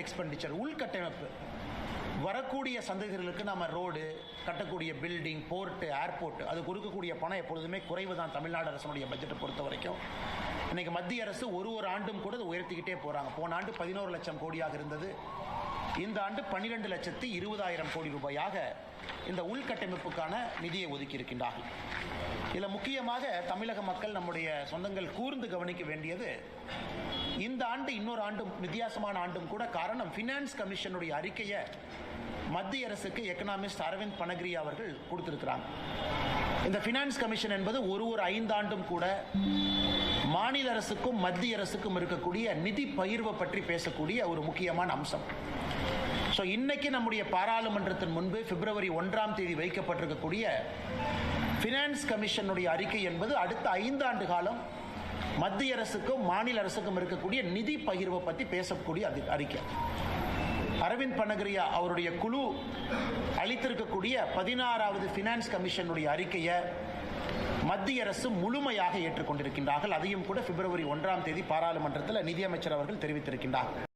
Expenditure உள்கட்டமைப்பு வரக்கூடிய சந்ததிகளுக்கு நம்ம ரோடு கட்டக்கூடிய பில்டிங் போர்ட்டு ஏர்போர்ட் அது கொடுக்கக்கூடிய பணம் எப்பொழுதுமே குறைவு தான் தமிழ்நாடு அரசனுடைய பட்ஜெட்டை பொறுத்த வரைக்கும். இன்னைக்கு மத்திய அரசு ஒரு ஒரு ஆண்டும் கூட உயர்த்திக்கிட்டே போறாங்க. போன ஆண்டு பதினோரு லட்சம் கோடியாக இருந்தது. இந்த ஆண்டு பன்னிரெண்டு லட்சத்தி இருபதாயிரம் கோடி ரூபாயாக இந்த உள்கட்டமைப்புக்கான நிதியை ஒதுக்கியிருக்கின்றார்கள். இதில் முக்கியமாக தமிழக மக்கள் நம்முடைய சொந்தங்கள் கூர்ந்து கவனிக்க வேண்டியது இந்த ஆண்டு இன்னொரு ஆண்டும் வித்தியாசமான ஆண்டும் கூட காரணம் ஃபினான்ஸ் கமிஷனுடைய அறிக்கையை மத்திய அரசுக்கு எக்கனாமிஸ்ட் அரவிந்த் பனகிரி அவர்கள் கொடுத்திருக்கிறாங்க. இந்த ஃபினான்ஸ் கமிஷன் என்பது ஒரு ஒரு ஐந்தாண்டும் கூட மாநில அரசுக்கும் மத்திய அரசுக்கும் இருக்கக்கூடிய நிதி பகிர்வை பற்றி பேசக்கூடிய ஒரு முக்கியமான அம்சம். ஸோ இன்னைக்கு நம்முடைய பாராளுமன்றத்தின் முன்பு பிப்ரவரி ஒன்றாம் தேதி வைக்கப்பட்டிருக்கக்கூடிய ஃபினான்ஸ் கமிஷனுடைய அறிக்கை என்பது அடுத்த ஐந்தாண்டு காலம் மத்திய அரசுக்கும் மாநில அரசுக்கும் இருக்கக்கூடிய நிதி பகிர்வை பற்றி பேசக்கூடிய அது அறிக்கை. அரவிந்த் பனகிரியா அவருடைய குழு அளித்திருக்கக்கூடிய பதினாறாவது ஃபினான்ஸ் கமிஷனுடைய அறிக்கையை மத்திய அரசு முழுமையாக ஏற்றுக்கொண்டிருக்கின்றார்கள். அதையும் கூட பிப்ரவரி ஒன்றாம் தேதி பாராளுமன்றத்தில் நிதியமைச்சர் அவர்கள் தெரிவித்திருக்கின்றார்